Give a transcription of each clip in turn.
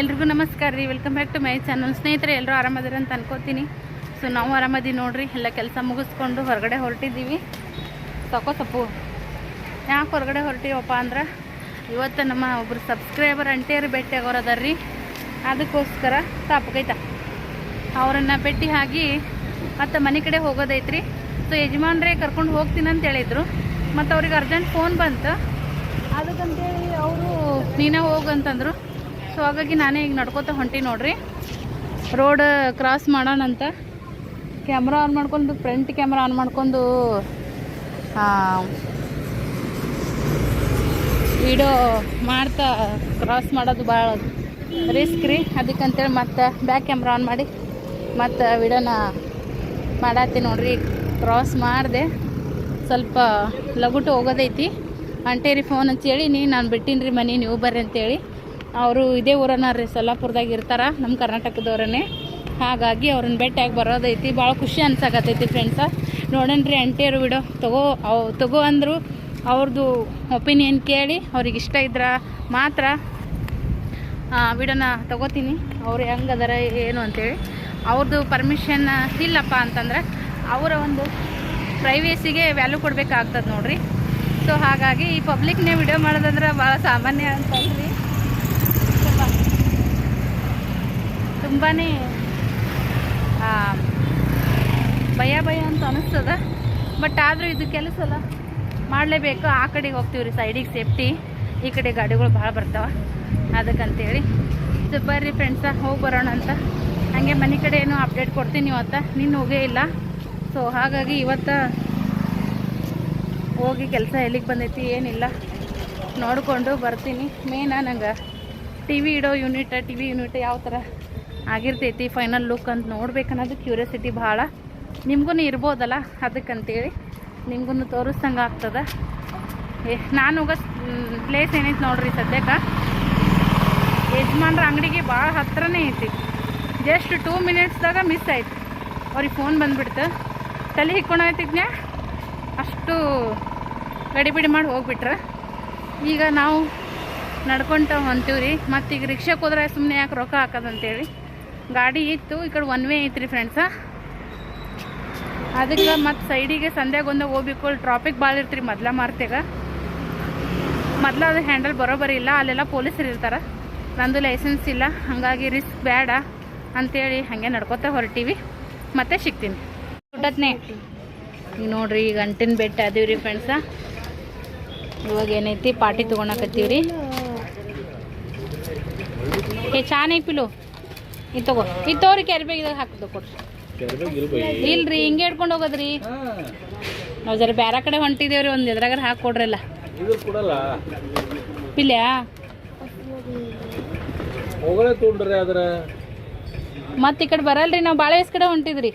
ಎಲ್ರಿಗೂ ನಮಸ್ಕಾರ ರೀ. Welcome back to my channel ಸ್ನೇಹಿತರೆ ಎಲ್ಲರೂ ಆರಾಮದಿರ ಅಂತ ಅನ್ಕೋತೀನಿ. ಸೊ ನಾವು ಆರಾಮದೀವಿ ನೋಡ್ರಿ. ಎಲ್ಲ ಕೆಲಸ ಮುಗಿಸ್ಕೊಂಡು ಹೊರಗಡೆ ಹೊರಟಿದ್ದೀವಿ. ತಕೋ ಸೊಪ್ಪು. ಯಾಕೆ ಹೊರಗಡೆ ಹೊರಟಿವಪ್ಪ ಅಂದ್ರೆ, ಇವತ್ತು ನಮ್ಮ ಒಬ್ರು ಸಬ್ಸ್ಕ್ರೈಬರ್ ಅಂಟೇರು ಭೇಟಿ ಅದಾರ ರೀ ಅದಕ್ಕೋಸ್ಕರ ತಾಪಕೈತ ಅವರನ್ನು ಭೇಟಿ ಆಗಿ ಮತ್ತು ಮನೆ ಕಡೆ ಹೋಗೋದೈತ್ರಿ. ಸೊ ಯಜಮಾನ್ರೇ ಕರ್ಕೊಂಡು ಹೋಗ್ತೀನಿ ಅಂತ ಹೇಳಿದರು. ಮತ್ತು ಅವ್ರಿಗೆ ಅರ್ಜೆಂಟ್ ಫೋನ್ ಬಂತು. ಅದಕ್ಕಂತೇಳಿ ಅವರು ನೀನೇ ಹೋಗು ಅಂತಂದರು. ಸೊ ಹಾಗಾಗಿ ನಾನೇ ಈಗ ನಡ್ಕೋತ ಹೊಂಟಿ ನೋಡ್ರಿ. ರೋಡ್ ಕ್ರಾಸ್ ಮಾಡೋಣಂತ ಕ್ಯಾಮ್ರಾ ಆನ್ ಮಾಡ್ಕೊಂಡು ಫ್ರಂಟ್ ಕ್ಯಾಮ್ರಾ ಆನ್ ಮಾಡ್ಕೊಂಡು ವಿಡಿಯೋ ಮಾಡ್ತಾ ಕ್ರಾಸ್ ಮಾಡೋದು ಭಾಳ ರಿಸ್ಕ್ ರೀ. ಅದಕ್ಕಂತೇಳಿ ಮತ್ತೆ ಬ್ಯಾಕ್ ಕ್ಯಾಮ್ರಾ ಆನ್ ಮಾಡಿ, ಮತ್ತು ವಿಡಿಯೋನ ಮಾಡತ್ತಿ ನೋಡ್ರಿ. ಕ್ರಾಸ್ ಮಾಡಿದೆ. ಸ್ವಲ್ಪ ಲಗುಟು ಹೋಗೋದೈತಿ. ಅಂಟೇರಿ ಫೋನ್ ಅಂತೇಳಿ, ನೀ ನಾನು ಬಿಟ್ಟಿನಿ ರೀ ಮನೆ, ನೀವು ಬರ್ರಿ ಅಂತೇಳಿ. ಅವರು ಇದೇ ಊರನ್ನ ರೀ, ಸೊಲ್ಲಾಪುರದಾಗ ಇರ್ತಾರ ನಮ್ಮ ಕರ್ನಾಟಕದವ್ರನ್ನೇ. ಹಾಗಾಗಿ ಅವ್ರನ್ನ ಭೇಟಿಯಾಗಿ ಬರೋದೈತಿ, ಭಾಳ ಖುಷಿ ಅನ್ಸಾಕತ್ತೈತಿ ಫ್ರೆಂಡ್ಸ ನೋಡೋಣ್ರಿ ಅಂಟಿಯರು ವಿಡಿಯೋ ತಗೋ, ಅವ್, ತಗೋ ಅಂದರು ಅವ್ರದ್ದು ಒಪಿನಿಯನ್ ಕೇಳಿ, ಅವ್ರಿಗೆ ಇಷ್ಟ ಇದ್ರೆ ಮಾತ್ರ ವಿಡೋನ ತಗೋತೀನಿ. ಅವ್ರು ಹೆಂಗದಾರ ಏನು ಅಂತೇಳಿ. ಅವ್ರದ್ದು ಪರ್ಮಿಷನ್ ಇಲ್ಲಪ್ಪ ಅಂತಂದ್ರೆ, ಅವರ ಒಂದು ಪ್ರೈವೇಸಿಗೆ ವ್ಯಾಲ್ಯೂ ಕೊಡಬೇಕಾಗ್ತದೆ ನೋಡ್ರಿ. ಸೊ ಹಾಗಾಗಿ ಈ ಪಬ್ಲಿಕ್ನೇ ವಿಡಿಯೋ ಮಾಡೋದಂದ್ರೆ ಭಾಳ ಸಾಮಾನ್ಯ ಅಂತಂದ್ರಿ ತುಂಬಾ ಭಯ ಭಯ ಅಂತ ಅನಿಸ್ತದ. ಬಟ್ ಆದರೂ ಇದು ಕೆಲಸ ಅಲ್ಲ. ಮಾಡಲೇಬೇಕು. ಆ ಕಡೆಗೆ ಹೋಗ್ತೀವಿ ರೀ ಸೈಡಿಗೆ ಸೇಫ್ಟಿ ಈ ಕಡೆ ಗಾಡಿಗಳು ಭಾಳ ಬರ್ತಾವೆ. ಅದಕ್ಕಂತೇಳಿ ಸೊ ಬರ್ರಿ ಫ್ರೆಂಡ್ಸ ಹೋಗಿ ಬರೋಣ ಅಂತ. ಹಾಗೆ ಮನೆ ಕಡೆ ಏನೋ ಅಪ್ಡೇಟ್ ಕೊಡ್ತೀನಿ ಇವತ್ತು. ನಿನ್ನ ಹೋಗೇ ಇಲ್ಲ. ಸೊ ಹಾಗಾಗಿ ಇವತ್ತು ಹೋಗಿ ಕೆಲಸ ಎಲ್ಲಿಗೆ ಬಂದೈತಿ ಏನಿಲ್ಲ. ನೋಡಿಕೊಂಡು ಬರ್ತೀನಿ. ಮೇನ ನಂಗೆ. ಟಿ ವಿ ಇಡೋ ಯೂನಿಟ್ ಟಿ ವಿ ಯೂನಿಟ್ ಯಾವ ಥರ ಆಗಿರ್ತೈತಿ ಫೈನಲ್ ಲುಕ್ ಅಂತ ನೋಡ್ಬೇಕನ್ನೋದು ಕ್ಯೂರಿಯಾಸಿಟಿ ಭಾಳ. ನಿಮ್ಗೂ ಇರ್ಬೋದಲ್ಲ ಅದಕ್ಕಂತೇಳಿ. ನಿಮ್ಗೂ ತೋರಿಸ್ದಂಗೆ ಆಗ್ತದೆ. ಏ, ನಾನು ಹೋಗೋ ಪ್ಲೇಸ್ ಏನೈತೆ ನೋಡ್ರಿ ಸದ್ಯಕ್ಕೆ? ಯಜಮಾನ್ರ ಅಂಗಡಿಗೆ ಭಾಳ ಹತ್ರನೇ ಐತಿ. ಜಸ್ಟ್ ಟೂ ಮಿನಿಟ್ಸ್ದಾಗ ಮಿಸ್ ಆಯ್ತು. ಅವ್ರಿಗೆ ಫೋನ್ ಬಂದುಬಿಡ್ತು. ತಲೆ ಹಿಕ್ಕೊಂಡೋಯ್ತಿದ್ನ ಅಷ್ಟು ಗಡಿಬಿಡಿ ಮಾಡಿ ಹೋಗ್ಬಿಟ್ರೆ. ಈಗ ನಾವು ನಡ್ಕೊಂತ ಹೊಂತೀವ್ರಿ ಮತ್ತೀಗ ರಿಕ್ಷಾಕ್ಕೆ ಹೋದ್ರೆ ಸುಮ್ಮನೆ ಯಾಕೆ ರೊಕ್ಕ ಹಾಕೋದಂತೇಳಿ. ಗಾಡಿ ಇತ್ತು, ಈ ಕಡೆ ಒನ್ ವೇ ಐತ್ರಿ ಫ್ರೆಂಡ್ಸ ಅದಕ್ಕೆ ಮತ್ತು ಸೈಡಿಗೆ ಸಂಧ್ಯಾಗೊಂದ ಹೋಗ್ಬೇಕು ಅಲ್ಲಿ ಟ್ರಾಫಿಕ್ ಭಾಳ ಇರ್ತೀರಿ ಮೊದ್ಲ ಮಾರ್ತೆಗ ಮೊದ್ಲ ಅದು ಹ್ಯಾಂಡಲ್ ಬರೋಬರಿ ಇಲ್ಲ, ಅಲ್ಲೆಲ್ಲ ಪೊಲೀಸರು ಇರ್ತಾರೆ. ನಂದು ಲೈಸೆನ್ಸ್ ಇಲ್ಲ, ಹಾಗಾಗಿ ರಿಸ್ಕ್ ಬೇಡ ಅಂತೇಳಿ ಹಾಗೆ ನಡ್ಕೋತಾ ಹೊರಟಿವಿ. ಮತ್ತೆ ಸಿಗ್ತೀನಿ. ಊಟತ್ನೇ ಈಗ ನೋಡ್ರಿ, ಈಗ ಗಂಟಿನ ಬೆಟ್ಟ ಅದೀವಿ ರೀ ಫ್ರೆಂಡ್ಸ ಇವಾಗ ಏನೈತಿ, ಪಾರ್ಟಿ ತೊಗೊಳಕತ್ತೀವಿ ರೀ ಏ ಚಾನ್ ಪಿಲು. ಇದು ತಗೋ. ಇದು ತಗೋರಿ ಕ್ಯಾರಿ ಬ್ಯಾಗಿದಾಗ ಹಾಕಿದ್ದು ಕೊಡ್ರಿ ಇಲ್ರಿ. ಹಿಂಗೆ ಹಿಡ್ಕೊಂಡು ಹೋಗೋದ್ರಿ. ನಾವು ಜರ ಬೇರೆ ಕಡೆ ಹೊಂಟಿದೇವ್ರಿ ಒಂದು ಎದ್ರಾಗಾರ ಹಾಕಿ ಕೊಡ್ರಲ್ಲ. ಪಿಲ್ಯಾ ಮತ್ತೆ ಈ ಕಡೆ ಬರಲ್ರಿ ನಾವು ಬಾಳೆ ಕಡೆ ಹೊಂಟಿದ್ರಿ.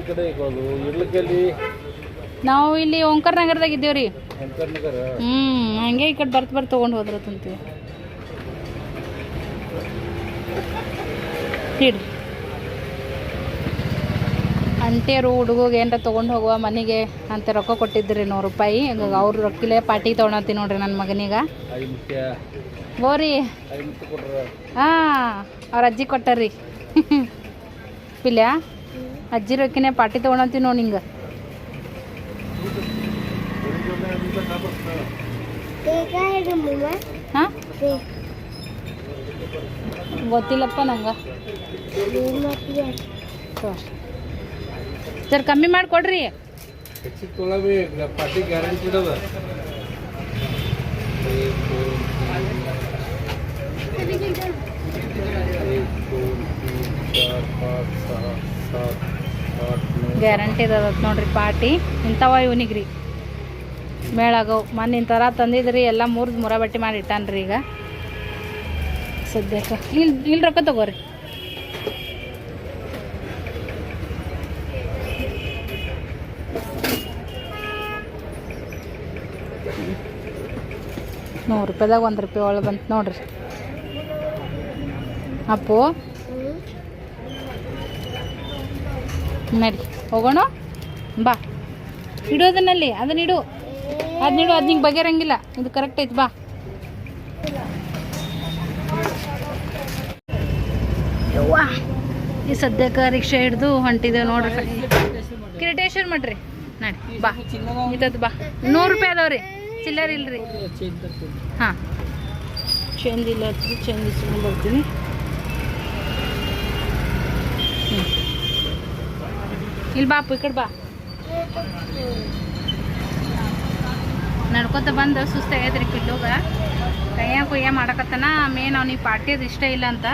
ಈ ಕಡೆ ಇರ್ಲಿಕ್ಕಲ್ಲಿ ನಾವು ಇಲ್ಲಿ ಓಂಕಾರ ನಗರದಾಗ ಇದ್ದೇವ್ರಿ. ಹ್ಞೂ ಹಂಗೆ ಈ ಕಡೆ ಬರ್ತ ಬರ್ತ ತೊಗೊಂಡು ಹೋದ್ರತ್ತಂತೀವಿ ಹಿಡ್ರಿ ಅಂಟೇರು ಹುಡುಗಗೆ ಏನರ ತೊಗೊಂಡು ಹೋಗುವ ಮನೆಗೆ ಅಂತ ರೊಕ್ಕ ಕೊಟ್ಟಿದ್ರಿ ನೂರು ರೂಪಾಯಿ. ಹಂಗಾಗಿ ಅವ್ರ ರೊಕ್ಕಿಲೆ ಪಾರ್ಟಿ ತೊಗೊಳತ್ತೀನಿ ನೋಡ್ರಿ ನನ್ನ ಮಗನಿಗೆ. ಗೋರಿ ಹಾಂ ಅವ್ರ ಅಜ್ಜಿ ಕೊಟ್ಟಾರ್ರಿ. ಪಿಲ್ಯ ಅಜ್ಜಿ ರೊಕ್ಕಿನೇ ಪಾರ್ಟಿ ತೊಗೊಳತ್ತೀನಿ ನೋಡಿ ಹಿಂಗೆ ಹಾಂ? ಗೊತ್ತಿಲ್ಲಪ್ಪ ನಂಗೆ. ಸರ್ ಕಮ್ಮಿ ಮಾಡಿಕೊಡ್ರಿ. ಗ್ಯಾರಂಟಿ ಅದ ನೋಡ್ರಿ ಪಾರ್ಟಿ. ಇಂಥವ ಇವನಿಗೆ ರೀ. ಮೇಳಾಗವು. ಮೊನ್ನೆ ಇಂಥರ ತಂದಿದ್ರಿ ಎಲ್ಲ ಮೂರು ಮುರ ಬಟ್ಟೆ ಮಾಡಿ ಇಟ್ಟಾನ್ರಿ ಈಗ. ಸದ್ಯಕ್ಕೆ. ಇಲ್ಲಿ ಇಲ್ಲಿ ರೊಕ್ಕ ತಗೋರಿ. ನೂರು ರೂಪಾಯಿದಾಗ ಒಂದು ರೂಪಾಯಿ ಒಳಗೆ ಬಂತು ನೋಡ್ರಿ. ಅಪ್ಪು. ನಡಿ, ಹೋಗೋಣ? ಬಾ. ಇಡು ಅದನ್ನಲ್ಲಿ ಅದನ್ನ ಇಡು. ಅದನ್ನ ಇಡು ಅದು ನಿಂಗೆ ಬಗೆರಂಗಿಲ್ಲ ಇದು ಕರೆಕ್ಟ್ ಐತೆ, ಬಾ. ಈ ಸದ್ಯಕ್ಕ ರಿಕ್ಷಾ ಹಿಡ್ದು ಹೊಂಟಿದ್ದೇವೆ ನೋಡ್ರಿ. ಕಿರೀಟೇಶ್ವರ್ ಮಾಡ್ರಿ ನಡಿ, ಬಾ. ಇದ್ದದ್ದು ಬಾ. ನೂರು ರೂಪಾಯಿ ಅದಾವ್ರಿ ಚಿಲ್ಲರ್ ಇಲ್ರಿ. ಹಾಂ. ಚೇಂಜ್ ಇಲ್ಲ ಚೇಂಜ್ ಇಸ್ಕೊಂಡು ಬರ್ತೀನಿ. ಇಲ್ಲಿ ಬಾಪು ಈ ಕಡೆ ಬಾ. ನಡ್ಕೊತ ಬಂದು ಸುಸ್ತಾಗೈತ್ರಿ ಕಿಲ್ಲೋಗ ಕೈಯ ಕುಯ್ಯ ಮಾಡಕತ್ತಾನ ಮೇನ್ ಅವ್ನಿಗೆ ಪಾರ್ಟಿ ಅದು ಇಷ್ಟ ಇಲ್ಲ ಅಂತ.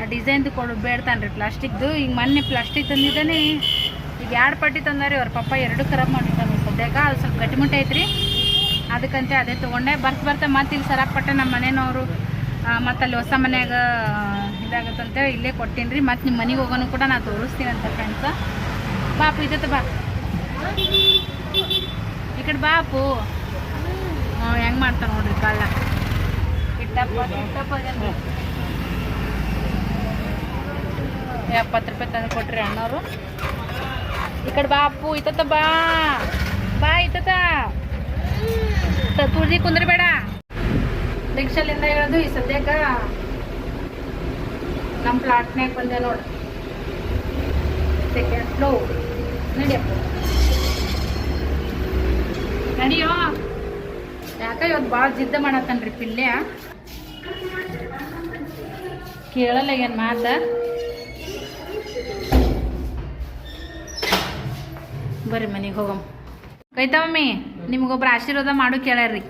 ಆ ಡಿಸೈನ್ದು ಕೊಡು ಬೇಡ್ತಾನ್ರಿ ಪ್ಲಾಸ್ಟಿಕ್ದು ಈಗ ಮೊನ್ನೆ ಪ್ಲಾಸ್ಟಿಕ್ ತಂದಿದ್ದಾನೆ. ಈಗ ಎರಡು ಪಟ್ಟಿ ತಂದಾರಿ ಅವ್ರ ಪಪ್ಪ ಎರಡು ಖರಾಬ್ ಮಾಡಿದ್ದಾನೆ ಸದ್ಯಾಗ. ಅದು ಸ್ವಲ್ಪ ಗಟ್ಟಿಮುಟ್ಟಿ ಐತ್ರಿ. ಅದಕ್ಕಂತೆ ಅದೇ ತೊಗೊಂಡೆ. ಬರ್ತ ಬರ್ತಾ ಮತ್ತೆ ಇಲ್ಲಿ ಸರಾಪಟ್ಟೆ ನಮ್ಮ ಮನೆಯವರು ಮತ್ತೆ ಅಲ್ಲಿ ಹೊಸ ಮನೆಯಾಗ ಇದಾಗತ್ತಂತೆ, ಇಲ್ಲೇ ಕೊಟ್ಟೀನಿ ರೀ. ಮತ್ತು ನಿಮ್ಮ ಮನೆಗೆ ಹೋಗೋನು ಕೂಡ ನಾನು ತೋರಿಸ್ತೀನಿ ಅಂತ ಫ್ರೆಂಡ್ಸ ಬಾಪು ಇದತ್ತು ಬಾ. ಈ ಕಡೆ ಬಾಪು. ಹೆಂಗೆ ಮಾಡ್ತಾರೆ ನೋಡ್ರಿ ಕಾಲ. ಇಟ್ಟಪ್ಪ. ಎಪ್ಪತ್ತು ರೂಪಾಯಿ ತಂದು ಕೊಟ್ರಿ ಅಣ್ಣವರು. ಈ ಕಡೆ ಬಾಪು ಇತ್ತ ಬಾ. ಬಾ ಇತ್ತ ತುಳ್ದಿ ಕುಂದ್ರಬೇಡ. ರಿಕ್ಷಾಲಿಂದ ಹೇಳೋದು ಈ ಸದ್ಯಕ್ಕ ನಮ್ಮ ಪ್ಲಾಟ್ನ್ಯಾಗ ಬಂದೆ ನೋಡಿ. ಸೆಕೆಂಡ್ ಫ್ಲೋ ನಡಿಯಪ್ಪ. ನಡಿಯೋ? ಯಾಕ ಇವತ್ತು ಭಾಳ ಜಿದ್ದ ಮಾಡತ್ತನ್ರಿ ಪಿಲ್ಯ ಕೇಳಲ್ಲ ಏನು ಮಾತ? ಬರ್ರಿ ಮನೆಗೆ ಹೋಗಮ್. ಕೈತಾ ಮಮ್ಮಿ ನಿಮ್ಗೊಬ್ರು ಆಶೀರ್ವಾದ ಮಾಡು ಕೇಳ್ಯಾರ್ರಿ.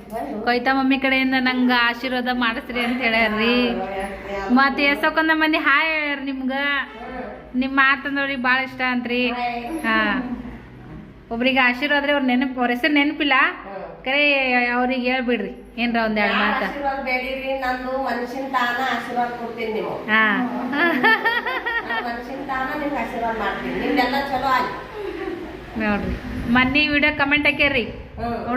ಕೈತಾ ಮಮ್ಮಿ ಕಡೆಯಿಂದ ನಂಗೆ ಆಶೀರ್ವಾದ ಮಾಡಿಸ್ರಿ ಅಂತ ಹೇಳ್ಯಾರ್ರಿ. ಮತ್ತೆ ಎಷ್ಟೊಂದ ಮಂದಿ ಹಾಯ್ ಹೇಳ್ಯಾರ ನಿಮ್ಗೆ. ನಿಮ್ಮ ಮಾತಂದ್ರವ್ರಿಗೆ ಭಾಳ ಇಷ್ಟ ಅಂತ್ರಿ. ಹಾಂ. ಒಬ್ರಿಗೆ ಆಶೀರ್ವಾದ ರೀ ಅವ್ರ ನೆನಪು ಅವ್ರ ಹೆಸರು ನೆನಪಿಲ್ಲ. ಕರೆ ಅವ್ರಿಗೆ ಹೇಳ್ಬಿಡ್ರಿ. ಏನ್ರ ಒಂದ್ ಎರಡು ಮಾತು. ನೋಡ್ರಿ. ಮೊನ್ನೆ ವಿಡಿಯೋ ಕಮೆಂಟ್ ಹಾಕ್ಯಾರ್ರಿ.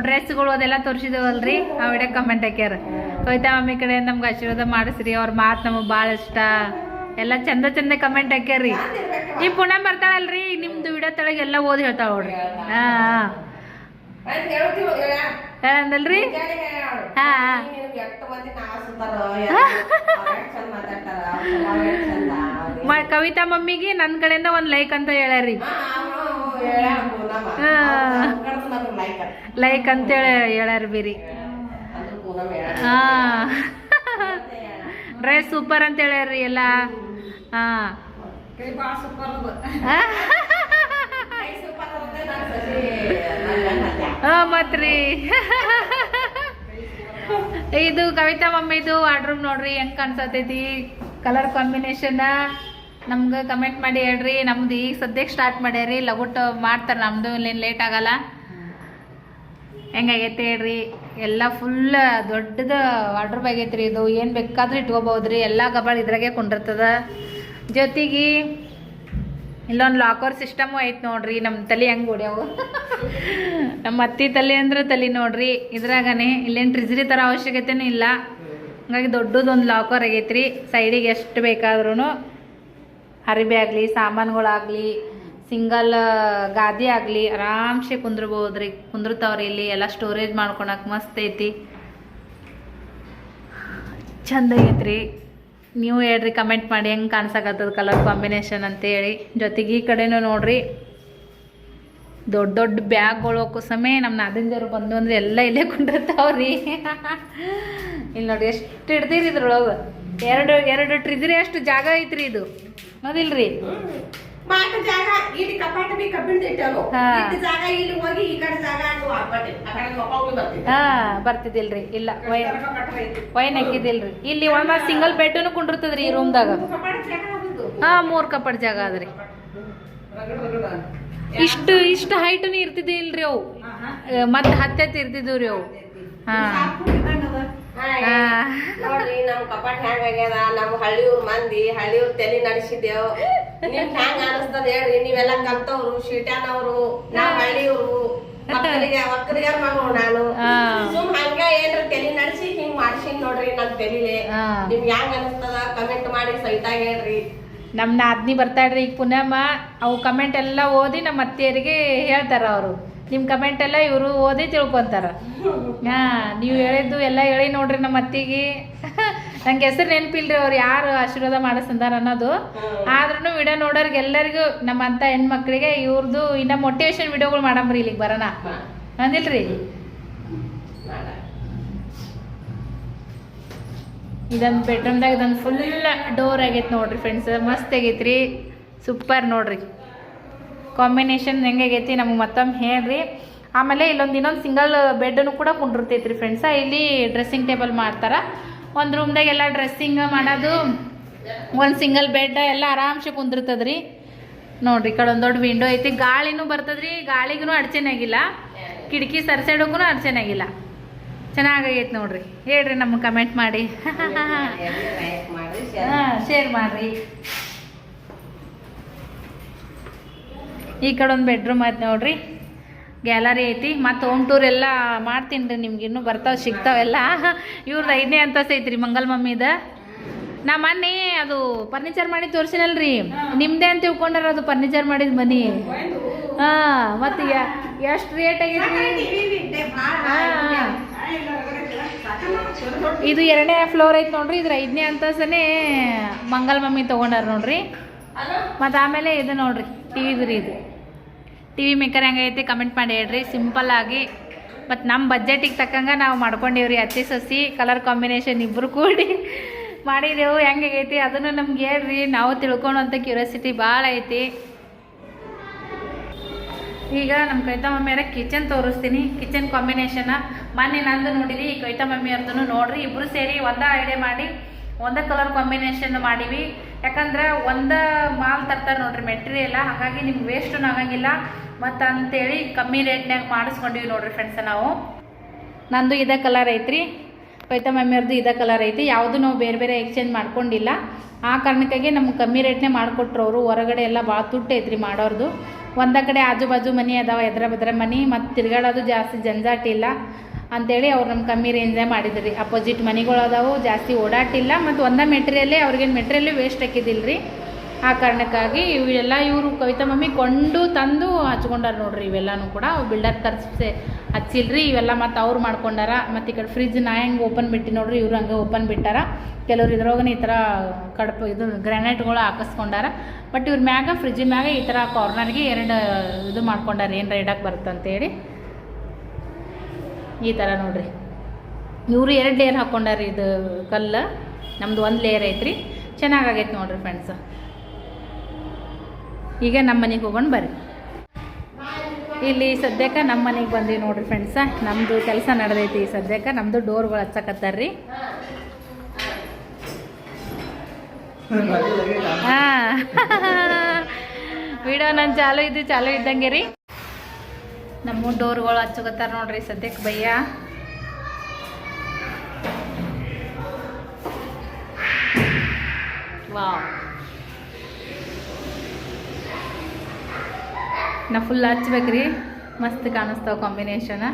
ಡ್ರೆಸ್ಗಳು ಅದೆಲ್ಲ ತೋರಿಸಿದವಲ್ರಿ ಆ ವಿಡಿಯೋ ಕಮೆಂಟ್ ಹಾಕ್ಯಾರ. ಕವಿತಾ ಮಮ್ಮಿ ಕಡೆ ನಮ್ಗೆ ಆಶೀರ್ವಾದ ಮಾಡಿಸ್ರಿ ಅವ್ರ ಮಾತು ನಮಗೆ ಭಾಳ ಇಷ್ಟ. ಎಲ್ಲ ಚಂದ ಚಂದ ಕಮೆಂಟ್ ಹಾಕ್ಯಾರ್ರಿ. ಈ ಪುನಃ ಬರ್ತಾಳಲ್ರಿ ನಿಮ್ದು ವಿಡಿಯೋ ತೊಳಗೆ ಎಲ್ಲ ಓದಿ ಹೇಳ್ತಾಳ ನೋಡ್ರಿ. ಹಾಂ ಹೇಳ್ತೀವಿ ಹೇಳ. ಹೇಳಂದಲ್ರಿ ಹಾಂ ಕವಿತಾ ಮಮ್ಮಿಗೆ ನನ್ನ ಕಡೆಯಿಂದ ಒಂದು ಲೈಕ್ ಅಂತ ಹೇಳ್ಯಾರ್ರಿ. ಲೈಕ್ ಅಂತೇಳಿ ಹೇಳ್ಯಾರ ಬಿರಿ. ಹಾ. ಡ್ರೆಸ್ ಸೂಪರ್ ಅಂತ ಹೇಳ್ಯಾರ್ರಿ ಎಲ್ಲ. ಹಾ. ಮತ್ರಿ. ಇದು ಕವಿತಾ ಮಮ್ಮಿದು ವಾರ್ಡ್ರೂಮ್ ನೋಡ್ರಿ ಹೆಂಗ್ ಕಾಣಿಸತೈತಿ? ಕಲರ್ ಕಾಂಬಿನೇಷನ್ ನಮ್ಗೆ ಕಮೆಂಟ್ ಮಾಡಿ ಹೇಳ್ರಿ. ನಮ್ದು ಈಗ ಸದ್ಯಕ್ಕೆ ಸ್ಟಾರ್ಟ್ ಮಾಡ್ಯಾರಿ. ಲಗುಟ್ ಮಾಡ್ತಾರೆ ನಮ್ಮದು ಇಲ್ಲೇನು ಲೇಟ್ ಆಗಲ್ಲ. ಹೆಂಗಾಗೈತೆ ಹೇಳ್ರಿ. ಎಲ್ಲ ಫುಲ್ ದೊಡ್ಡದು ಬ್ಯಾಗ್ ಐತ್ರಿ ಇದು. ಏನು ಬೇಕಾದ್ರೂ ಇಟ್ಕೋಬಹುದ್ರಿ ಎಲ್ಲ ಗಬಾಳ್ ಇದ್ರಾಗೆ ಕುಂಡಿರ್ತದ. ಜೊತೆಗೆ ಇಲ್ಲೊಂದು ಲಾಕರ್ ಸಿಸ್ಟಮು ಐತೆ ನೋಡ್ರಿ. ನಮ್ಮ ತಲೆ ಹೆಂಗೆ ಹೊಡ್ಯಾವು ನಮ್ಮ ಅತ್ತಿ ತಲೆ ಅಂದ್ರೆ ತಲೆ ನೋಡ್ರಿ. ಇದ್ರಾಗನೇ ಇಲ್ಲೇನು ಟ್ರಿಜರಿ ಥರ ಅವಶ್ಯಕತೆನೂ ಇಲ್ಲ. ಹಂಗಾಗಿ ದೊಡ್ಡದೊಂದು ಲಾಕರ್ ಆಗೈತ್ರಿ. ಸೈಡಿಗೆ ಎಷ್ಟು ಬೇಕಾದ್ರೂ ಅರಿಬಿ ಆಗಲಿ, ಸಾಮಾನುಗಳಾಗಲಿ, ಸಿಂಗಲ್, ಗಾದಿ ಆಗಲಿ, ಆರಾಮ್ಸೆ ಕುಂದ್ರಬೋದ್ರಿ. ಕುಂದ್ರತಾವ್ರಿ ಇಲ್ಲಿ. ಎಲ್ಲ ಸ್ಟೋರೇಜ್ ಮಾಡ್ಕೊಳಕ್ ಮಸ್ತ್ ಐತಿ. ಚಂದ ಐತ್ರಿ. ನೀವು ಹೇಳ್ರಿ ಕಮೆಂಟ್ ಮಾಡಿ ಹೆಂಗೆ ಕಾಣಿಸಕತ್ತದ ಕಲರ್ ಕಾಂಬಿನೇಷನ್ ಅಂತೇಳಿ ಜೊತೆಗೆ ಈ ಕಡೆನೂ ನೋಡ್ರಿ. ದೊಡ್ಡ ದೊಡ್ಡ ಬ್ಯಾಗ್ಗಳು ಸಮಯ ನಮ್ಮ ನಾದಿಂದರು ಬಂದು ಅಂದ್ರೆ ಎಲ್ಲ ಇಲ್ಲೇ ಕುಂಡಿರ್ತಾವ್ರಿ ಇಲ್ಲಿ ನೋಡಿ, ಎಷ್ಟು ಹಿಡ್ದಿರಿ ಇದ್ರೊಳಗೆ. ಎರಡು ಎರಡು ಟ್ರಿಜ್ರಿ ಅಷ್ಟು ಜಾಗ ಐತ್ರಿ ಇದು. ಹೌದಿಲ್ರಿ ಮಾಟ ಜಾಗ ಇಲ್ಲಿ ಕಪಾಟ ಬಿ ಕಬ್ಬಿಣದ ಇಟ್ಟನು ಹಾ. ಜಾಗ ಇಲ್ಲಿ ಹೋಗಿ ಈ ಕಡೆ ಜಾಗ ಹಾ ವೈನ್ ಹಾಕಿದಿಲ್ರಿ ಇಲ್ಲಿ ಒಂದ್ ಸಿಂಗಲ್ ಬೆಡ್ನು ಕುಂಡಿರ್ತದ್ರಿ ಈ ರೂಮ್ದಾಗ ಕಪಾಟ. ಹಾ ಮೂರ್ ಕಪ್ಪಡ್ ಜಾಗ ಅದ್ರಿ. ಇಷ್ಟು ಇಷ್ಟು ಹೈಟ್ನು ಇರ್ತಿದ್ದಿಲ್ರಿ ಅವು. ಮತ್ತೆ ಹತ್ತತ್ತು ಇರ್ತಿದ್ವು ರೀ ಅವು ಹಾ. ನೋಡ್ರಿ ನಮ್ ಕಪಾಟ್ ಹ್ಯಾಂಗ ಆಗ್ಯದ? ನಮ್ ಹಳ್ಳಿಯವ್ರ ಮಂದಿ ಹಳ್ಳಿಯವ್ರ ತಲೆ ನಡೆಸಿದೇವ್ ನಿಮ್ ಹ್ಯಾಂಗ ಅನಸ್ತದ ಹೇಳ್ರಿ? ನೀವೆಲ್ಲ ಕಲ್ತವ್ರು ಶೀಟಾನವ್ರು ನಾವ್ ಹಳ್ಳಿಯವ್ರು. ಮಕ್ಕಳಿಗೆ ಒಕ್ಕಲಿಗರ ಮಗಳು ನಾನು? ಸುಮ್ ಹಂಗ ಏನ್ರ ತಲೆ ನಡೆಸಿ ಹಿಂಗ್ ಮಾಡ್ಸಿನ್ ನೋಡ್ರಿ ನನ್ ತಲಿಲೆ. ನಿಮ್ಗೆ ಹ್ಯಾಂಗ ಅನಸ್ತದ? ಕಮೆಂಟ್ ಮಾಡಿ ಸೈತಾಗ ಹೇಳ್ರಿ. ನಮ್ಮ ನಾದ್ನಿ ಬರ್ತಾಳ್ರಿ ಈಗ ಪುನಃ ಅವು ಕಮೆಂಟ್ ಎಲ್ಲ ಓದಿ ನಮ್ಮ ಅತ್ತೆಯರಿಗೆ ಹೇಳ್ತಾರ ಅವರು. ನಿಮ್ಮ ಕಮೆಂಟ್ ಎಲ್ಲ ಇವರು ಓದಿ ತಿಳ್ಕೊಂತಾರ. ಹಾ, ನೀವು ಹೇಳಿದ್ದು ಎಲ್ಲ ಹೇಳಿ ನೋಡ್ರಿ ನಮ್ಮ ಅತ್ತಿಗೆ. ನಂಗೆ ಹೆಸರು ನೆನಪಿಲ್ರಿ ಅವ್ರು, ಯಾರು ಆಶೀರ್ವಾದ ಮಾಡಿಸ್ತಾರ ಅನ್ನೋದು. ಆದ್ರೂ ವಿಡಿಯೋ ನೋಡೋರ್ಗೆ ಎಲ್ಲರಿಗೂ ನಮ್ಮಂಥ ಹೆಣ್ಮಕ್ಳಿಗೆ ಇವ್ರದ್ದು ಇನ್ನ ಮೋಟಿವೇಶನ್ ವಿಡಿಯೋಗಳು ಮಾಡಂಬ್ರಿ ಇಲ್ಲಿಗೆ ಬರೋಣ. ಅಂದಿಲ್ರಿ ಇದೊಂದು ಬೆಡ್ರೂಮ್ದಾಗ ಇದೊಂದು ಫುಲ್ ಡೋರ್ ಆಗೈತೆ ನೋಡ್ರಿ ಫ್ರೆಂಡ್ಸ್ ಮಸ್ತ್ ಆಗೈತ್ರಿ. ಸೂಪರ್ ನೋಡ್ರಿ. ಕಾಂಬಿನೇಷನ್ ಹೆಂಗಾಗೈತಿ ನಮಗೆ ಮತ್ತೊಮ್ಮೆ ಹೇಳ್ರಿ. ಆಮೇಲೆ ಇಲ್ಲೊಂದು ಇನ್ನೊಂದು ಸಿಂಗಲ್ ಬೆಡ್ನು ಕೂಡ ಕುಂಡಿರ್ತೈತ್ರಿ ಫ್ರೆಂಡ್ಸ ಇಲ್ಲಿ ಡ್ರೆಸ್ಸಿಂಗ್ ಟೇಬಲ್ ಮಾಡ್ತಾರೆ. ಒಂದು ರೂಮ್ದಾಗೆಲ್ಲ ಡ್ರೆಸ್ಸಿಂಗ್ ಮಾಡೋದು ಒಂದು ಸಿಂಗಲ್ ಬೆಡ್ ಎಲ್ಲ ಆರಾಮ್ಸೆ ಕುಂದಿರ್ತದ್ರಿ. ನೋಡ್ರಿ ಈ ಕಡೆ ಒಂದು ದೊಡ್ಡ ವಿಂಡೋ ಐತಿ. ಗಾಳಿನೂ ಬರ್ತದ್ರಿ ಗಾಳಿಗೂ ಅಡಚಣೆ ಆಗಿಲ್ಲ. ಕಿಟಕಿ ಸರ್ಸೈಡಕ್ಕೂ ಆಗಿಲ್ಲ. ಚೆನ್ನಾಗೈತೆ ನೋಡ್ರಿ. ಹೇಳ್ರಿ ನಮ್ಗೆ ಕಮೆಂಟ್ ಮಾಡಿ. ಹಾಂ ಶೇರ್ ಮಾಡ್ರಿ. ಈ ಕಡೆ ಒಂದು ಬೆಡ್ರೂಮ್ ಐತೆ ನೋಡ್ರಿ. ಗ್ಯಾಲರಿ ಐತಿ. ಮತ್ತು ಹೋಮ್ ಟೂರ್ ಎಲ್ಲ ಮಾಡ್ತೀನಿ ರೀ ನಿಮ್ಗೆ. ಇನ್ನೂ ಬರ್ತಾವೆ ಸಿಗ್ತಾವೆಲ್ಲ ಇವ್ರದ್ದು ಐದನೇ ಅಂತಸ್ತು ಐತ್ರಿ ಮಂಗಲ್ ಮಮ್ಮಿದ. ನಾ ಮೊನ್ನೆ ಅದು ಫರ್ನಿಚರ್ ಮಾಡಿ ತೋರಿಸಿನಲ್ರಿ. ನಿಮ್ಮದೇ ಅಂತ ತಿಳ್ಕೊಂಡಾರ ಅದು ಫರ್ನಿಚರ್ ಮಾಡಿದ ಮನಿ. ಹಾಂ, ಮತ್ತು ಎಷ್ಟು ರೇಟ್ ಆಗೈತಿ ಇದು ಎರಡನೇ ಫ್ಲೋರ್ ಐತೆ ನೋಡ್ರಿ. ಇದ್ರ ಐದನೇ ಅಂತಸ್ತನೇ ಮಂಗಲ್ ಮಮ್ಮಿ ತೊಗೊಂಡಾರ ನೋಡ್ರಿ. ಮತ್ತು ಆಮೇಲೆ ಇದು ನೋಡ್ರಿ ಟಿ ವಿದ್ರಿ ಇದು. ಟಿ ವಿ ಮೇಕರ್ ಹೆಂಗೈತಿ ಕಮೆಂಟ್ ಮಾಡಿ ಹೇಳ್ರಿ. ಆಗಿ, ಮತ್ತು ನಮ್ಮ ಬಜೆಟಿಗೆ ತಕ್ಕಂಗೆ ನಾವು ಮಾಡ್ಕೊಂಡಿವ್ರಿ ಅತ್ತಿ ಸಸಿ ಕಲರ್ ಕಾಂಬಿನೇಷನ್ ಇಬ್ಬರು ಕೂಡಿ ಮಾಡಿದೆವು. ಹೆಂಗಾಗೈತಿ ಅದನ್ನು ನಮ್ಗೆ ಹೇಳ್ರಿ. ನಾವು ತಿಳ್ಕೊಳ್ಳೋಂಥ ಕ್ಯೂರಿಯಾಸಿಟಿ ಭಾಳ ಐತಿ. ಈಗ ನಮ್ಮ ಕವಿತಾ ಮಮ್ಮಿಯರ ಕಿಚನ್ ತೋರಿಸ್ತೀನಿ. ಕಿಚನ್ ಕಾಂಬಿನೇಷನ್ ಮೊನ್ನೆ ನಂದು ನೋಡಿರಿ ಈ ಕವಿತಾ ಮಮ್ಮಿಯರ್ದು ನೋಡ್ರಿ. ಇಬ್ಬರು ಸೇರಿ ಒಂದ ಐಡಿಯಾ ಮಾಡಿ, ಒಂದೇ ಕಲರ್ ಕಾಂಬಿನೇಷನ್ ಮಾಡೀವಿ. ಯಾಕಂದ್ರೆ ಒಂದ ಮಾಲ್ ತರ್ತಾರೆ ನೋಡ್ರಿ ಮೆಟೀರಿಯಲ್ ಹಾಗಾಗಿ ನಿಮ್ಗೆ ವೇಸ್ಟ್ ಆಗಂಗಿಲ್ಲ. ಮತ್ತು ಅಂತೇಳಿ ಕಮ್ಮಿ ರೇಟ್ನಾಗ ಮಾಡಿಸ್ಕೊಂಡಿವಿ ನೋಡ್ರಿ ಫ್ರೆಂಡ್ಸ ನಾವು. ನಂದು ಇದೇ ಕಲರ್ ಐತ್ರಿ. ಕವಿತಾ ಮಮ್ಮಿಯವ್ರದ್ದು ಇದೇ ಕಲರ್ ಐತಿ. ಯಾವುದು ನಾವು ಬೇರೆ ಬೇರೆ ಎಕ್ಸ್ಚೇಂಜ್ ಮಾಡ್ಕೊಂಡಿಲ್ಲ. ಆ ಕಾರಣಕ್ಕಾಗಿ ನಮ್ಗೆ ಕಮ್ಮಿ ರೇಟ್ನೇ ಮಾಡಿಕೊಟ್ರು ಅವರು. ಹೊರಗಡೆ ಎಲ್ಲ ಭಾಳ ತುಟ್ಟ ಐತ್ರಿ ಮಾಡೋರ್ದು. ಒಂದ ಕಡೆ ಆಜು ಬಾಜು ಮನೆ ಅದಾವ, ಎದ್ರ ಬದ್ರ ಮನೆ. ಮತ್ತು ತಿರ್ಗಾಡೋದು ಜಾಸ್ತಿ ಜಂಜಾಟ ಇಲ್ಲ. ಅಂತೇಳಿ ಅವ್ರು ನಮ್ಮ ಕಮ್ಮಿ ರೇಂಜೇ ಮಾಡಿದ್ರಿ. ಅಪೋಸಿಟ್ ಮನೆಗಳು ಅದಾವು, ಜಾಸ್ತಿ ಓಡಾಟಿಲ್ಲ, ಮತ್ತು ಒಂದೇ ಮೆಟೀರಿಯಲ್ಲೇ ಅವ್ರಿಗೇನು ಮೆಟೀರಿಯಲ್ಲೇ ವೇಸ್ಟ್ ಹಾಕಿದ್ದಿಲ್ಲ ರೀ ಆ ಕಾರಣಕ್ಕಾಗಿ ಇವೆಲ್ಲ ಇವರು ಕವಿತಾ ಮಮ್ಮಿ ಕೊಂಡು ತಂದು ಹಚ್ಕೊಂಡಾರ ನೋಡ್ರಿ ಇವೆಲ್ಲನೂ ಕೂಡ. ಬಿಲ್ಡರ್ ತರಿಸಿ ಹಚ್ಚಿಲ್ರಿ, ಇವೆಲ್ಲ ಮತ್ತು ಅವ್ರು ಮಾಡ್ಕೊಂಡಾರ. ಮತ್ತು ಈ ಕಡೆ ಫ್ರಿಜ್ ನಾ ಹೆಂಗೆ ಓಪನ್ ಬಿಟ್ಟು ನೋಡ್ರಿ, ಇವರು ಹಂಗೆ ಓಪನ್ ಬಿಟ್ಟಾರ. ಕೆಲವ್ರು ಇದ್ರೊಳಗನೆ ಈ ಥರ ಕಡಪ ಇದು ಗ್ರಾನೈಟ್ಗಳು ಹಾಕಿಸ್ಕೊಂಡಾರ. ಬಟ್ ಇವ್ರ ಮ್ಯಾಗ ಫ್ರಿಜ್ ಮ್ಯಾಗ ಈ ಥರ ಕಾರ್ನರ್ಗೆ ಎರಡು ಇದು ಮಾಡ್ಕೊಂಡಾರ, ಏನು ರೈಡಾಗಿ ಬರುತ್ತೆ ಅಂತೇಳಿ ಈ ಥರ ನೋಡಿರಿ. ಇವರು ಎರಡು ಲೇಯರ್ ಹಾಕ್ಕೊಂಡಾರ ಇದು ಕಲ್ಲು. ನಮ್ಮದು ಒಂದು ಲೇಯರ್ ಐತ್ರಿ. ಚೆನ್ನಾಗಾಗೈತೆ ನೋಡ್ರಿ ಫ್ರೆಂಡ್ಸ್ ಈಗ ನಮ್ಮ ಮನೆಗೆ ಹೋಗೋಣ ಬರ್ರಿ. ಇಲ್ಲಿ ಸದ್ಯಕ್ಕೆ ನಮ್ಮ ಮನೆಗೆ ಬಂದೀವಿ ನೋಡ್ರಿ ಫ್ರೆಂಡ್ಸ ನಮ್ಮದು ಕೆಲಸ ನಡೆದೈತಿ ಸದ್ಯಕ್ಕೆ. ನಮ್ಮದು ಡೋರ್ಗಳು ಹಚ್ಚಕತ್ತಾರ್ರಿ. ಹಾಂ. ವಿಡಿಯೋ ನಾನು ಚಾಲು ಇದ್ದು ಚಾಲು ಇದ್ದಂಗೆ ರೀ. ನಮ್ಮ ಡೋರ್ಗಳು ಹಚ್ಚಕತ್ತಾರ ನೋಡ್ರಿ ಸದ್ಯಕ್ಕೆ ಭಯ್ಯ ವಾವ್. ನಾ ಫುಲ್ ಹಚ್ಬೇಕ್ರಿ. ಮಸ್ತ್ ಕಾಣಿಸ್ತಾವ ಕಾಂಬಿನೇಷನ್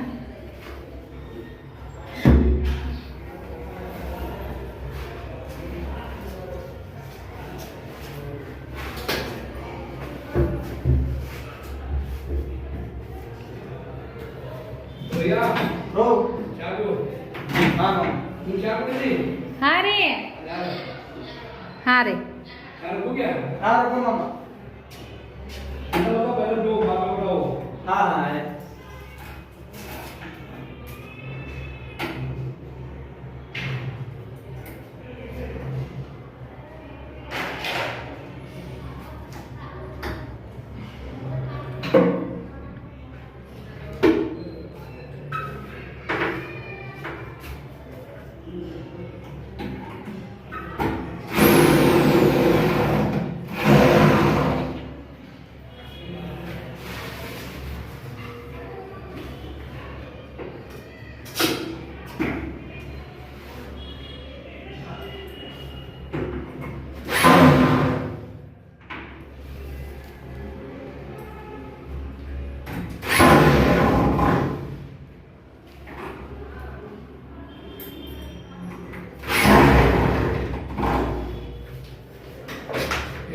નામ પેલો તો પેલો ડો બાબા ડો હા હા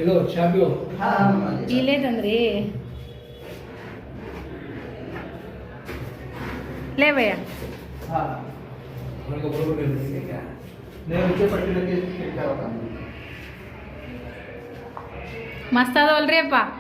Hello, Chabio. Ah, ah. El repa.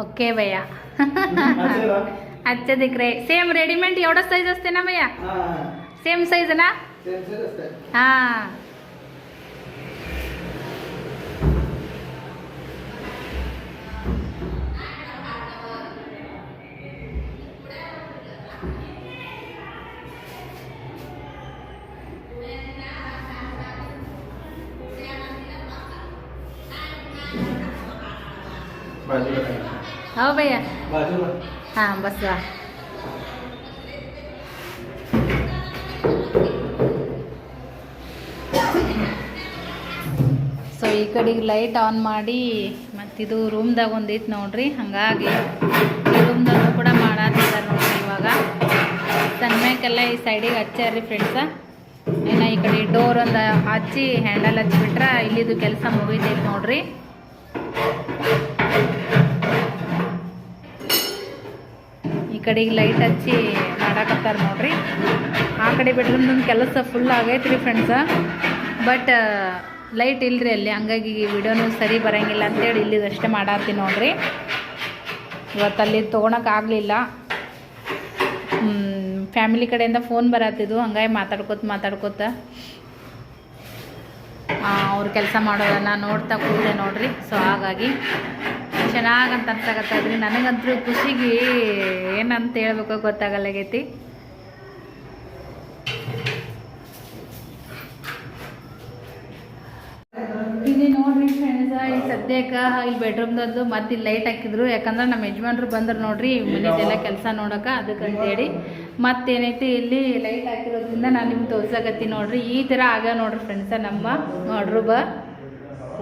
Okay भैया. अच्छा दिख रहे सेम रेडीमेड एवढा साईज असते ना भैया? सेम साईज ना? हां. हो भैया बाजूला हां बसवा ಸೊ ಈ ಕಡೆಗೆ ಲೈಟ್ ಆನ್ ಮಾಡಿ ಮತ್ತಿದು ರೂಮ್ದಾಗ ಒಂದಿತ್ತು ನೋಡ್ರಿ ಹಾಗಾಗಿ ಈ ರೂಮ್ದಾಗ ಕೂಡ ಮಾಡತ್ತಿದ್ದಾರೆ ನೋಡ್ರಿ ಇವಾಗ ಸನ್ಮ್ಯಾಕೆಲ್ಲ ಈ ಸೈಡಿಗೆ ಹಚ್ಚಾರ್ರಿ ಫ್ರೆಂಡ್ಸ ಇನ್ನು ಈ ಕಡೆ ಡೋರ್ ಒಂದು ಹಚ್ಚಿ ಹ್ಯಾಂಡಲ್ ಹಚ್ಚಿಬಿಟ್ರೆ ಇಲ್ಲಿದು ಕೆಲಸ ಮುಗಿತೈತೆ ನೋಡ್ರಿ ಕಡೆಗೆ ಲೈಟ್ ಹಚ್ಚಿ ಮಾಡಾಕತ್ತಾರ ನೋಡ್ರಿ. ಆ ಕಡೆ ಬೆಡ್ರೂಮ್ದೊಂದು ಕೆಲಸ ಫುಲ್ ಆಗೈತೆ ರೀ ಫ್ರೆಂಡ್ಸ ಬಟ್ ಲೈಟ್ ಇಲ್ಲರಿ ಅಲ್ಲಿ. ಹಂಗಾಗಿ ವಿಡಿಯೋನು ಸರಿ ಬರಂಗಿಲ್ಲ ಅಂತೇಳಿ ಇಲ್ಲಿದಷ್ಟೇ ಮಾಡಾತ್ತೀನಿ ನೋಡ್ರಿ. ಇವತ್ತು ಅಲ್ಲಿ ತೊಗೊಳಕ್ಕಾಗಲಿಲ್ಲ ಫ್ಯಾಮಿಲಿ ಕಡೆಯಿಂದ ಫೋನ್ ಬರತ್ತಿದ್ದು ಹಂಗಾಗಿ ಮಾತಾಡ್ಕೊತ ಮಾತಾಡ್ಕೋತ ಅವ್ರ ಕೆಲಸ ಮಾಡೋದನ್ನು ನೋಡ್ತಾ ಕೂತೆ ನೋಡ್ರಿ. ಸೊ ಹಾಗಾಗಿ ಚೆನ್ನಾಗಂತ ಅನ್ಸಾಕತ್ತದ್ರಿ ನನಗಂತೂ ಖುಷಿಗೆ ಏನಂತ ಹೇಳ್ಬೇಕು ಗೊತ್ತಾಗಲ್ಲಾಗೈತಿ ಇಲ್ಲಿ ನೋಡ್ರಿ ಫ್ರೆಂಡ್ಸ್ ಈ ಸದ್ಯಕ್ಕೆ ಇಲ್ಲಿ ಬೆಡ್ರೂಮ್ದದ್ದು ಮತ್ತೆ ಇಲ್ಲಿ ಲೈಟ್ ಹಾಕಿದ್ರು. ಯಾಕಂದ್ರೆ ನಮ್ಮ ಯಜಮಾನ್ರು ಬಂದ್ರು ನೋಡ್ರಿ ಮನೆದೆಲ್ಲ ಕೆಲಸ ನೋಡೋಕೆ, ಅದಕ್ಕಂತೇಳಿ. ಮತ್ತೇನೈತಿ ಇಲ್ಲಿ ಲೈಟ್ ಹಾಕಿರೋದ್ರಿಂದ ನಾನು ನಿಮ್ಗೆ ತೋರ್ಸಕತ್ತೀನಿ ನೋಡ್ರಿ. ಈ ಥರ ಆಗ ನೋಡ್ರಿ ಫ್ರೆಂಡ್ಸ ನಮ್ಮ ವಾರ್ಡ್ರೂಬ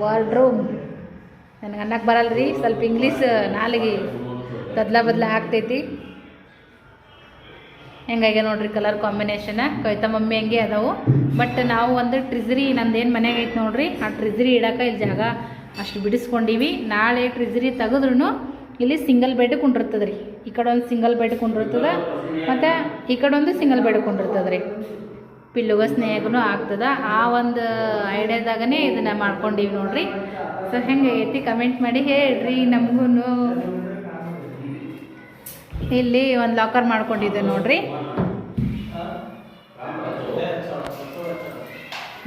ವಾರ್ಡ್ರೂಮ್ ನನಗೆ ಅನ್ನಕ್ಕೆ ಬರಲ್ರಿ, ಸ್ವಲ್ಪ ಇಂಗ್ಲೀಷ್ ನಾಲಿಗೆ ಬದಲ ಬದ್ಲ ಆಗ್ತೈತಿ. ಹೆಂಗಾಗೆ ನೋಡ್ರಿ ಕಲರ್ ಕಾಂಬಿನೇಷನ್ ಕವಿತಾ ಮಮ್ಮಿ ಹಂಗೆ ಅದಾವು. ಬಟ್ ನಾವು ಒಂದು ಟ್ರಿಜರಿ ನಂದೇನು ಮನೆಗೆ ಐತೆ ನೋಡ್ರಿ, ಆ ಟ್ರಿಜರಿ ಇಡಕ್ಕೆ ಇಲ್ಲಿ ಜಾಗ ಅಷ್ಟು ಬಿಡಿಸ್ಕೊಂಡೀವಿ. ನಾಳೆ ಟ್ರಿಜರಿ ತೆಗೆದ್ರೂ ಇಲ್ಲಿ ಸಿಂಗಲ್ ಬೆಡ್ ಕುಂಡಿರ್ತದೆ ರೀ ಈ ಕಡೆ ಒಂದು ಸಿಂಗಲ್ ಬೆಡ್ ಕುಂಡಿರ್ತದೆ, ಮತ್ತು ಈ ಕಡೆ ಒಂದು ಸಿಂಗಲ್ ಬೆಡ್ ಕುಂಡಿರ್ತದೆ ರೀ ಪಿಲ್ಲುಗ ಸ್ನೇಹಗೂ ಆಗ್ತದ. ಆ ಒಂದು ಐಡಿಯಾದಾಗನೇ ಇದನ್ನು ಮಾಡ್ಕೊಂಡೀವಿ ನೋಡ್ರಿ. ಸೊ ಹೆಂಗೆ ಐತಿ ಕಮೆಂಟ್ ಮಾಡಿ ಹೇಳ್ರಿ ನಮಗೂ ಇಲ್ಲಿ ಒಂದು ಲಾಕರ್ ಮಾಡ್ಕೊಂಡಿದ್ದೆ ನೋಡ್ರಿ.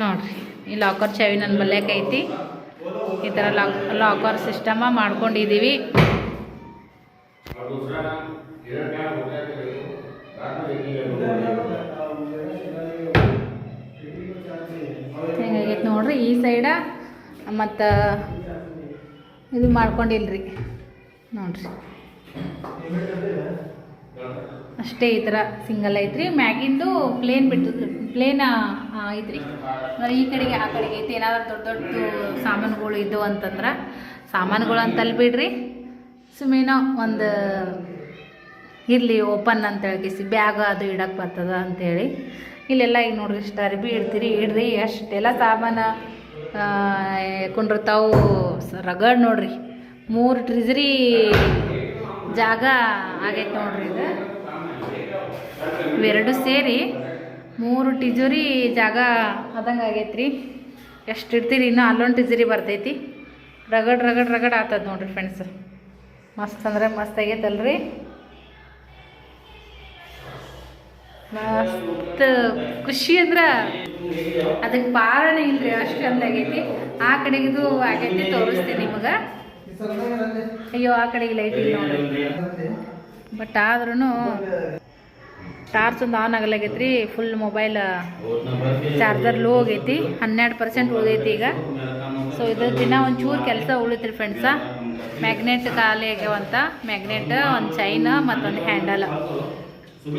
ನೋಡ್ರಿ, ಈ ಲಾಕರ್ ಚಾವಿ ನನ್ನ ಬಲ್ಯಾಕೈತಿ ಈ ಥರ ಲಾಕ್ ಲಾಕರ್ ಸಿಸ್ಟಮ ಮಾಡ್ಕೊಂಡಿದ್ದೀವಿ ನೋಡ್ರಿ ಈ ಸೈಡ, ಮತ್ತು ಇದು ಮಾಡ್ಕೊಂಡಿಲ್ರಿ. ನೋಡ್ರಿ. ಅಷ್ಟೇ ಈ ಥರ ಸಿಂಗಲ್ ಐತ್ರಿ. ಮ್ಯಾಗಿಂದು ಪ್ಲೇನ್ ಬಿಟ್ಟು ಪ್ಲೇನ್ ಐತ್ರಿ. ಈ ಕಡೆಗೆ, ಆ ಕಡೆಗೆ ಐತಿ. ಏನಾದ್ರು ದೊಡ್ಡ ದೊಡ್ಡ ಸಾಮಾನುಗಳು ಇದ್ದವು ಅಂತಂದ್ರೆ ಸಾಮಾನುಗಳು ಅಂತಲ್ಲಿ ಬಿಡ್ರಿ. ಸುಮ್ಮನೆ ಒಂದು ಇರಲಿ ಓಪನ್ ಅಂತ ಹೇಳ್ಕೇಸಿ ಬ್ಯಾಗ್ ಅದು ಇಡಕ್ಕೆ ಬರ್ತದ ಅಂತೇಳಿ. ಇಲ್ಲೆಲ್ಲ ಈಗ ನೋಡ್ರಿ ಇಷ್ಟು ಅರ್ಬಿ ಇಡ್ತೀರಿ, ಇಡ್ರಿ ಎಷ್ಟೆಲ್ಲ ಸಾಮಾನು ಕುಂಡಿರ್ತಾವು ರಗಡ್ ನೋಡ್ರಿ. ಮೂರು ಟ್ರಿಜರಿ ಜಾಗ ಆಗೈತೆ ನೋಡ್ರಿ ಇದು. ಇವೆರಡು ಸೇರಿ ಮೂರು ಟಿಜರಿ ಜಾಗ ಆದಂಗೆ ಆಗೈತ್ರಿ. ಎಷ್ಟು ಇಡ್ತೀರಿ ಇನ್ನೂ ಅಲ್ಲೊಂದು ಟಿಜರಿ ಬರ್ತೈತಿ. ರಗಡ್ ರಗಡ್ ರಗಡ್ ಆತದ ನೋಡ್ರಿ ಫ್ರೆಂಡ್ಸ್ ಮಸ್ತ್ ಅಂದರೆ ಮಸ್ತ್ ಆಗೈತಲ್ರಿ. ಮಸ್ತ್. ಖುಷಿ ಅಂದ್ರೆ ಅದಕ್ಕೆ ಪಾರನೇ ಇಲ್ರಿ ಅಷ್ಟು ಚಂದ ಆಗೈತಿ. ಆ ಕಡೆಗಿದು ಆಗೈತಿ ತೋರಿಸ್ತೀನಿ ನಿಮಗೆ. ಅಯ್ಯೋ, ಆ ಕಡೆಗೆ ಲೈಟ್ ಇಲ್ಲ ಬಟ್ ಆದ್ರೂ ಟಾರ್ಚ್ ಒಂದು ಆನ್ ಆಗಲಾಗೈತ್ರಿ ಫುಲ್ ಮೊಬೈಲ್ ಚಾರ್ಜರ್ ಲೋ ಆಗೈತಿ, ಹನ್ನೆರಡು ಪರ್ಸೆಂಟ್ ಉಳಿದೈತಿ ಈಗ. ಸೊ ಇದ್ರ ದಿನ ಒಂಚೂರು ಕೆಲಸ ಉಳಿತ್ರಿ ಫ್ರೆಂಡ್ಸ ಮ್ಯಾಗ್ನೆಟ್ ಖಾಲಿ ಆಗ್ಯಾವಂತ. ಮ್ಯಾಗ್ನೆಟ್ ಒಂದು ಚೈನ್ ಮತ್ತೊಂದು ಹ್ಯಾಂಡಲ್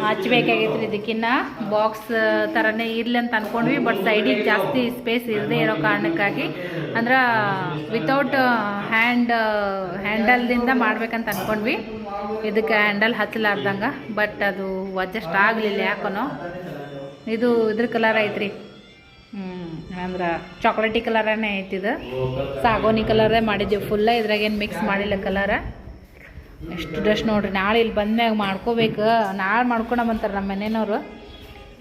ಹಚ್ಬೇಕಾಗೈತ್ರಿ ಇದಕ್ಕಿನ್ನ. ಬಾಕ್ಸ್ ಥರನೇ ಇರ್ಲಿ ಅಂತ ಅನ್ಕೊಂಡ್ವಿ ಬಟ್ ಸೈಡಿಗೆ ಜಾಸ್ತಿ ಸ್ಪೇಸ್ ಇರದೇ ಇರೋ ಕಾರಣಕ್ಕಾಗಿ. ಅಂದ್ರೆ ವಿತೌಟ್ ಹ್ಯಾಂಡ್ ಹ್ಯಾಂಡಲ್ದಿಂದ ಮಾಡ್ಬೇಕಂತ ಅನ್ಕೊಂಡ್ವಿ. ಇದಕ್ಕೆ ಹ್ಯಾಂಡಲ್ ಹಚ್ಚಲಾರ್ದಂಗೆ ಬಟ್ ಅದು ಅಡ್ಜಸ್ಟ್ ಆಗಲಿಲ್ಲ ಯಾಕನೋ. ಇದು ಇದ್ರ ಕಲರ್ ಐತ್ರಿ. ಹ್ಞೂ ಅಂದ್ರೆ ಚಾಕ್ಲೇಟಿ ಕಲರನೇ ಐತಿದು ಸಾಗೋನಿ ಕಲರೇ ಮಾಡಿದ್ದೀವಿ ಫುಲ್ಲ ಇದ್ರಾಗೇನು ಮಿಕ್ಸ್ ಮಾಡಿಲ್ಲ ಕಲರ ಎಷ್ಟು ಡಸ್ಟ್ ನೋಡ್ರಿ ನಾಳೆ ಇಲ್ಲಿ ಬಂದ್ಮ್ಯಾಗ ಮಾಡ್ಕೋಬೇಕು ನಾಳೆ ಮಾಡ್ಕೊಳಮಂತಾರೆ ನಮ್ಮ ಮನೆಯವರು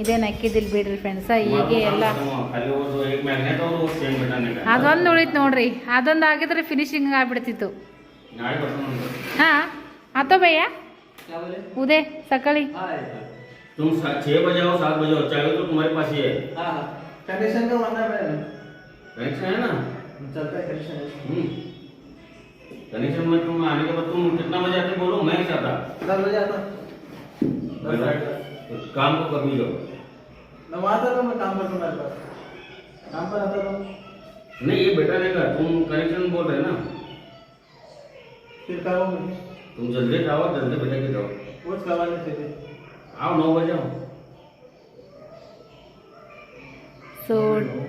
ಇದೇನು ಅಕ್ಕಿದಿಲ್ಲ ಬಿಡ್ರಿ ಫ್ರೆಂಡ್ಸ ಹೀಗೆ ಎಲ್ಲ खाली वो जो एक मैग्नेट और वो सेम बटन है ಅದೊಂದು ಉಳಿತು ನೋಡ್ರಿ ಅದೊಂದು ಆಗಿದ್ರೆ ಫಿನಿಶಿಂಗ್ ಆಗ್ಬಿಡ್ತಿತ್ತು नाड़ी बटन ಹಾಂ ಆತೋ ಭಯ್ಯ ಉದೇ ಸಕಾಳಿ तुम सा- छह बजे आओ सात बजे आओ चाहे तो तुम्हारे पास ही है हाँ हाँ कंडीशन का होना है कनेक्शन है ना चलता है कंडीशन हम्म कनेक्शन में तुम आने के बाद तुम कितना बजे आते बोलो मैं नहीं चाहता दस बजे आता तो काम को कर लो मैं वहाँ आता तो मैं काम करता हूँ मेरे पास। काम पर आता तो नहीं ये बेटा नहीं का तुम कनेक्शन बोल रहे ना? फिर करूँगा तुम जल्दी जाओ जल्दी बेटा के जाओ। वो करवाने से थे आओ नौ बजे आओ। ಸೊ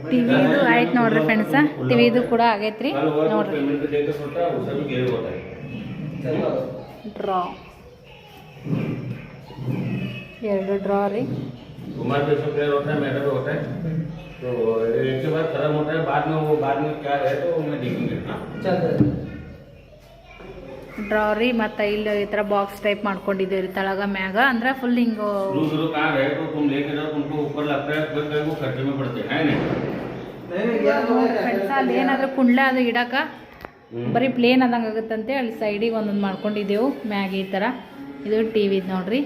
ಟಿವಿದು ಆಯ್ತು ನೋಡ್ರಿ ಫ್ರೆಂಡ್ಸ ಟಿವಿದು ಕೂಡ ಆಗೈತ್ರಿ कल हुआ तो ನೋಡ್ರಿ पेमेंट का डेट होता है उससे भी गेयर होता है ಡ್ರಾ ಎರಡು ಡ್ರಾ ರೀ तुम्हारे जैसे प्लेयर होता है मेरा भी होता है तो एक के बाद खत्म होता है बाद में वो बाद में क्या है तो मैं देखेंगे ಡ್ರಾರಿ ಮತ್ತು ಇಲ್ಲಿ ಈ ಥರ ಬಾಕ್ಸ್ ಟೈಪ್ ಮಾಡ್ಕೊಂಡಿದ್ದೀವಿ ತಳಗ ಮ್ಯಾಗ. ಅಂದ್ರೆ ಫುಲ್ ಹಿಂಗೆ ಅಲ್ಲಿ ಏನಾದರೂ ಕುಂಡ್ಲೆ ಅದು ಇಡಕ್ಕೆ ಬರೀ ಪ್ಲೇನ್ ಆದಂಗೆ ಆಗುತ್ತಂತೆ ಅಲ್ಲಿ ಸೈಡಿಗೆ ಒಂದೊಂದು ಮಾಡ್ಕೊಂಡಿದ್ದೆವು ಮ್ಯಾಗ ಈ ಥರ ಇದು ಟಿವಿ ವಿದು ನೋಡ್ರಿ.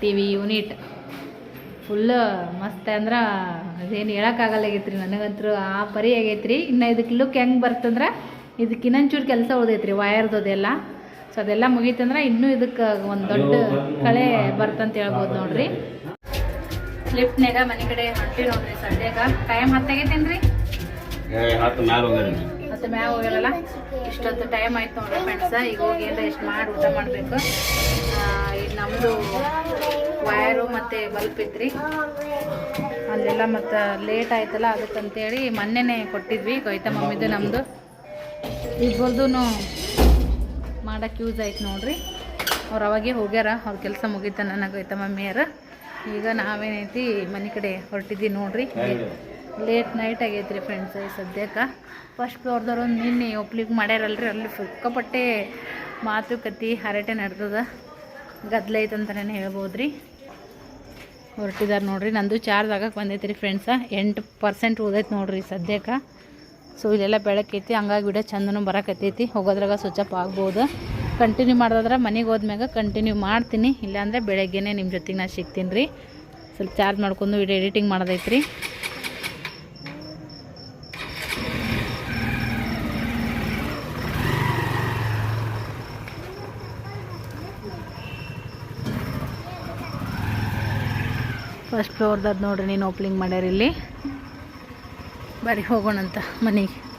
ಟಿ ವಿ ಯೂನಿಟ್ ಫುಲ್ ಮಸ್ತ್ ಅಂದ್ರೆ ಅದೇನು ಹೇಳೋಕ್ಕಾಗಲ್ಲಾಗೈತ್ರಿ ನನಗಂತೂ. ಆ ಪರಿ ಆಗೈತ್ರಿ. ಇನ್ನ ಇದಕ್ಕೆ ಲುಕ್ ಹೆಂಗೆ ಬರ್ತಂದ್ರೆ ಇದಕ್ಕೆ ಇನ್ನೊಂಚೂರು ಕೆಲಸ ಉದೈತ್ರಿ ವಯರ್ದು ಅದೆಲ್ಲ. ಸೊ ಅದೆಲ್ಲ ಮುಗೀತಂದ್ರೆ ಇನ್ನೂ ಇದಕ್ಕೆ ಒಂದು ದೊಡ್ಡ ಕಳೆ ಬರ್ತಂತ ಹೇಳ್ಬೋದು ನೋಡ್ರಿ. ಲಿಫ್ಟ್ನಾಗ ಮನೆ ಕಡೆ ಹೊಂಟಿ ನೋಡ್ರಿ ಸದ್ಯಾಗ. ಟೈಮ್ ಹತ್ತಾಗೈತೇನ್ರಿ ಮತ್ತೆ ಮ್ಯಾಗ ಹೋಗಿರಲ್ಲ ಇಷ್ಟೊತ್ತು ಟೈಮ್ ಆಯ್ತು ನೋಡ್ರಿ ಫ್ರೆಂಡ್ಸ ಈಗ ಹೋಗಿ ಏನಾರ ಇಷ್ಟು ಮಾಡಿ ಊಟ ಮಾಡಬೇಕು. ಈಗ ನಮ್ಮದು ವಯರು ಮತ್ತು ಬಲ್ಪ್ ಇತ್ರಿ. ಅಲ್ಲೆಲ್ಲ ಮತ್ತು ಲೇಟ್ ಆಯ್ತಲ್ಲ ಅದಕ್ಕಂತೇಳಿ ಮೊನ್ನೆನೇ ಕೊಟ್ಟಿದ್ವಿ ಗೌತಮ್ ಮಮ್ಮಿದು ನಮ್ಮದು ಇಬ್ಬರದು ಮಾಡೋಕ್ಕೆ ಯೂಸ್ ಆಯ್ತು ನೋಡ್ರಿ. ಅವ್ರು ಅವಾಗೇ ಹೋಗ್ಯಾರ, ಅವ್ರ ಕೆಲಸ ಮುಗೀತ ನನಗೈತ ಮಮ್ಮಿಯರ ಈಗ ನಾವೇನೈತಿ, ಮನೆ ಕಡೆ ಹೊರಟಿದ್ದೀವಿ ನೋಡ್ರಿ. ಲೇಟ್ ನೈಟ್ ಆಗೈತ್ರಿ ಫ್ರೆಂಡ್ಸ್ ಈ ಸದ್ಯಕ್ಕೆ. ಫಸ್ಟ್ ಫ್ಲೋರ್ದವ್ರು ನಿನ್ನೆ ಒಪ್ಲಿಗೆ ಮಾಡ್ಯಾರಲ್ರಿ, ಅಲ್ಲಿ ಸಿಕ್ಕಾಪಟ್ಟೆ ಮಾತುಕತಿ, ಹರಟೆ ನಡೆದದ. ಗದ್ದಲ ಅಂತಲೇ ಹೇಳ್ಬೋದು ರೀ ಹೊರಟಿದಾರೆ ನೋಡ್ರಿ, ನಂದು ಚಾರ್ಜ್ ಆಗಕ್ಕೆ ಬಂದೈತೆ ರೀ ಫ್ರೆಂಡ್ಸ ಎಂಟು ಪರ್ಸೆಂಟ್ ಉದೈತೆ ನೋಡ್ರಿ ಸದ್ಯಕ್ಕೆ. ಸೊ ಇಲ್ಲೆಲ್ಲ ಬೆಳಕೈತಿ ಹಂಗಾಗಿ ವಿಡಿಯೋ ಚಂದನು ಬರಕತ್ತೈತಿ ಹೋಗೋದ್ರಾಗ ಸ್ವಿಚ್ ಅಪ್ ಆಗ್ಬೋದು. ಕಂಟಿನ್ಯೂ ಮಾಡೋದಾದ್ರೆ ಮನೆಗೆ ಹೋದ್ಮ್ಯಾಗ ಕಂಟಿನ್ಯೂ ಮಾಡ್ತೀನಿ. ಇಲ್ಲಾಂದರೆ ಬೆಳಗ್ಗೆನೇ ನಿಮ್ಮ ಜೊತೆಗೆ ನಾನು ಸಿಗ್ತೀನಿ ರೀ. ಸ್ವಲ್ಪ ಚಾರ್ಜ್ ಮಾಡ್ಕೊಂಡು ವಿಡಿಯೋ ಎಡಿಟಿಂಗ್ ಮಾಡೋದೈತ್ರಿ. ಫಸ್ಟ್ ಫ್ಲೋರ್ದದ್ದು ನೋಡ್ರಿ ನೀನು ಓಪನಿಂಗ್ ಮಾಡ್ಯಾರ ಇಲ್ಲಿ. ಬರೀ ಹೋಗೋಣಂತ ಮನೆಗೆ.